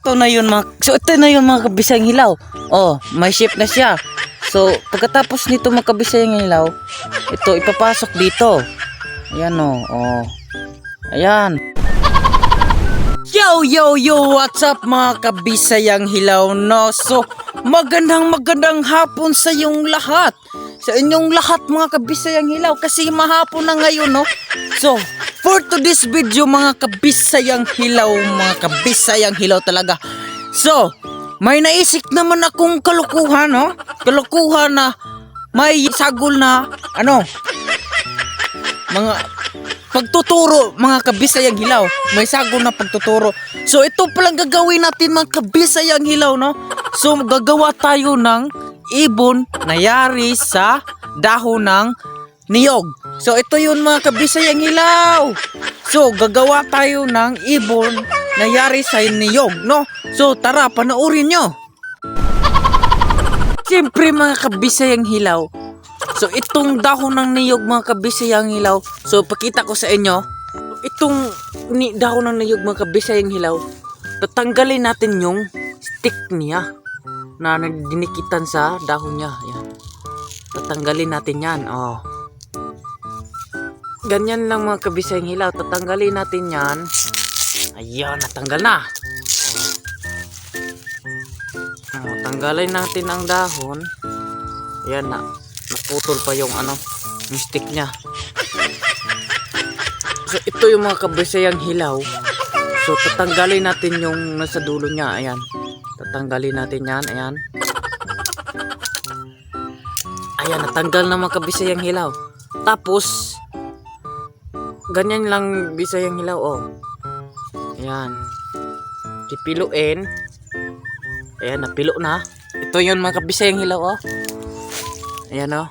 Ito na yun mga, so ito na yun mga kabisayang hilaw. Oh, may shape na siya. So, pagkatapos nito mga kabisayang hilaw, ito ipapasok dito. Ayan oh, oh. Ayan. Yo, yo, yo, what's up mga kabisayang hilaw no? So, magandang magandang hapon sa inyong lahat. Sa inyong lahat mga kabisayang hilaw kasi mahapon na ngayon no? So, for today's video mga kabisayang hilaw, mga kabisayang hilaw talaga. So, may naisip naman akong kalukuhan no? Kalukuhan na may sagol na ano? Mga pagtuturo mga kabisayang hilaw. May sagol na pagtuturo. So ito palang gagawin natin mga kabisayang hilaw no. So gagawa tayo ng ibon na yari sa dahon ng niyog. So ito yun mga kabisayang hilaw. So gagawa tayo ng ibon na yari sa niyog no. So tara panoorin nyo. Siyempre mga kabisayang hilaw, So itong dahon ng niyog mga kabisayang hilaw. So pakita ko sa inyo. Itong ni dahon ng niyog mga kabisayang hilaw. Tatanggalin natin yung stick niya na nagdinikitan sa dahon niya. Yan. Tatanggalin natin yan. Oh. Ganyan lang mga kabisayang hilaw. Tatanggalin natin yan. Ayun, natanggal na. Oh, tanggalin natin ang dahon. Yan na naputol pa yung ano yung stick niya so ito yung mga kabisayang hilaw so tatanggalin natin yung nasa dulo niya ayan tatanggalin natin yan ayan ayan natanggal na mga kabisayang hilaw tapos ganyan lang bisayang hilaw oh ayan pipiluin ayan napilo na ito yun mga kabisayang hilaw oh Ayan o.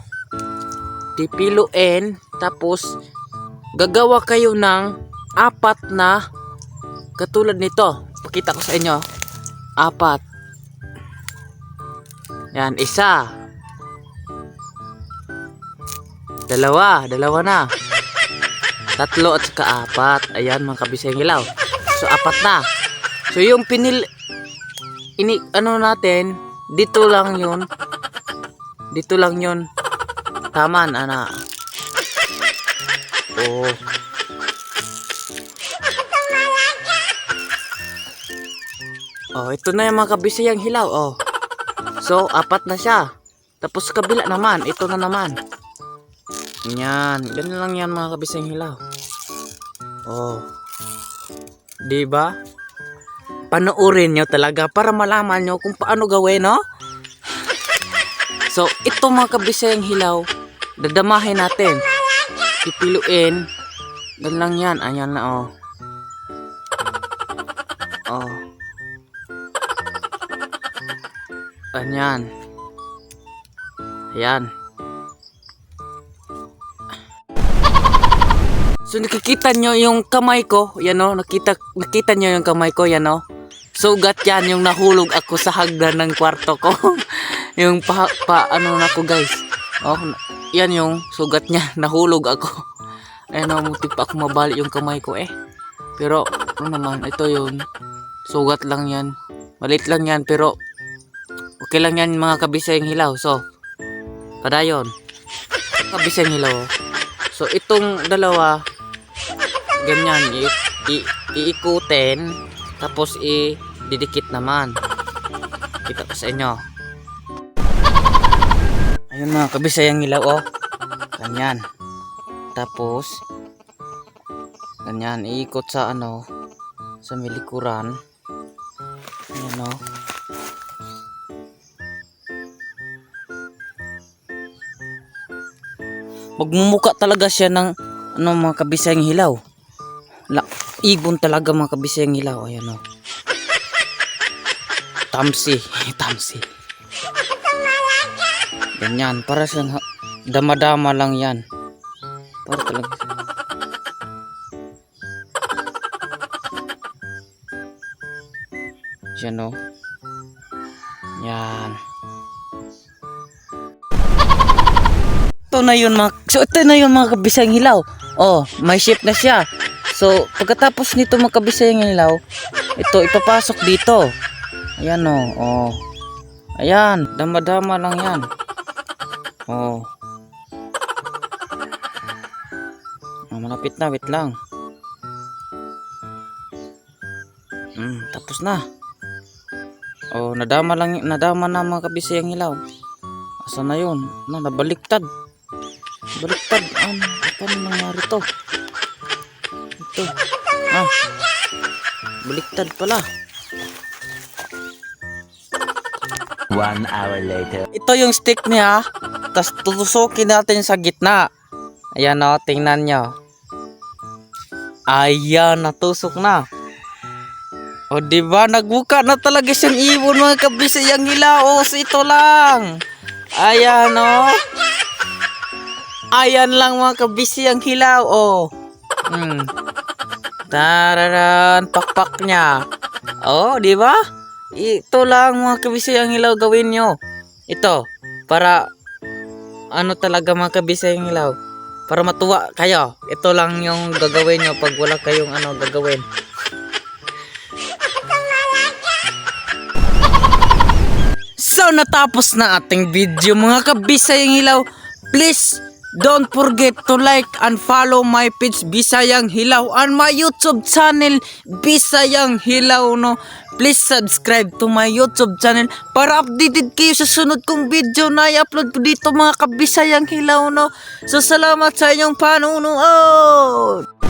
Pipiluin. Tapos, gagawa kayo ng apat na katulad nito. Pakita ko sa inyo. Apat. Yan, isa. Dalawa. Dalawa na. Tatlo at saka apat. Ayan, mga kabisayang ilaw. So, apat na. So, yung pinil... Ini, ano natin, dito lang yun dito lang yun. Taman, ana. Oh. Oh, ito na yung mga kabisayang hilaw, oh. So, apat na siya. Tapos kabila naman, ito na naman. Yan, ganun lang yan mga kabisayang hilaw. Oh. 'Di ba? Panoorin nyo talaga para malaman nyo kung paano gawin, no? So, ito mga kabisayang hilaw, dadamahin natin. Pipiluin. Gan lang yan. Ayan na, oh. Oh. Ayan. Ayan. So, nakikita nyo yung kamay ko. Yan, oh. Nakita, nakita nyo yung kamay ko. Yan, oh. Sugat yan yung nahulog ako sa hagdan ng kwarto ko. yung pa, pa ano na ko guys. Oh, yan yung sugat niya. Nahulog ako. Ayun oh, muti pa ako mabali yung kamay ko eh. Pero, ano naman, ito yun. Sugat lang yan. Malit lang yan, pero okay lang yan mga kabisayang hilaw. So, padayon. Kabisayang hilaw. oh. So, itong dalawa, ganyan, i- i- iikutin, tapos i-didikit naman. Kita ko sa inyo. Ayun mga kabisayang ilaw oh. Ganyan. Tapos ganyan iikot sa ano sa milikuran. Ayan oh. Magmumuka talaga siya ng ano mga kabisayang hilaw. La, ibon talaga mga kabisayang hilaw. Ayan oh. Tamsi, tamsi. Ganyan, para sa dama-dama lang yan. Para talaga. Yan o. Yan. Ito na yun mga, so ito na yun mga kabisayang hilaw. Oh, may shape na siya. So, pagkatapos nito mga kabisayang hilaw, Ito, ipapasok dito. Ayan o. Oh. Ayan. Dama-dama lang yan. Oh. oh. Malapit na. Wait lang. Hmm, tapos na. Oh, nadama lang, nadama na mga kabisay ang ilaw. Asa na yun? Na, nabaliktad. Baliktad. Ano, paano nangyari to? Ito. Ah. Baliktad pala. One hour later. Ito yung stick niya. Tapos tutusukin natin sa gitna. Ayan o, tingnan nyo. Ayan, natusok na. O di ba nagbuka na talaga siyang ibon mga kabisay ang hilaos. Ito lang. Ayan o. Ayan lang mga kabisay ang hilaw o. Hmm. Tararan, pakpak niya. Oh, di ba? Ito lang mga kabisay ang hilaw gawin nyo. Ito, para ano talaga mga kabisay ang hilaw. Para matuwa kayo. Ito lang yung gagawin nyo pag wala kayong ano gagawin. So natapos na ating video mga kabisayang hilaw. Please don't forget to like and follow my page Bisayang Hilaw and my YouTube channel Bisayang Hilaw no. Please subscribe to my YouTube channel para updated kayo sa sunod kong video na i-upload ko dito mga kabisayang hilaw no. So salamat sa inyong panunood.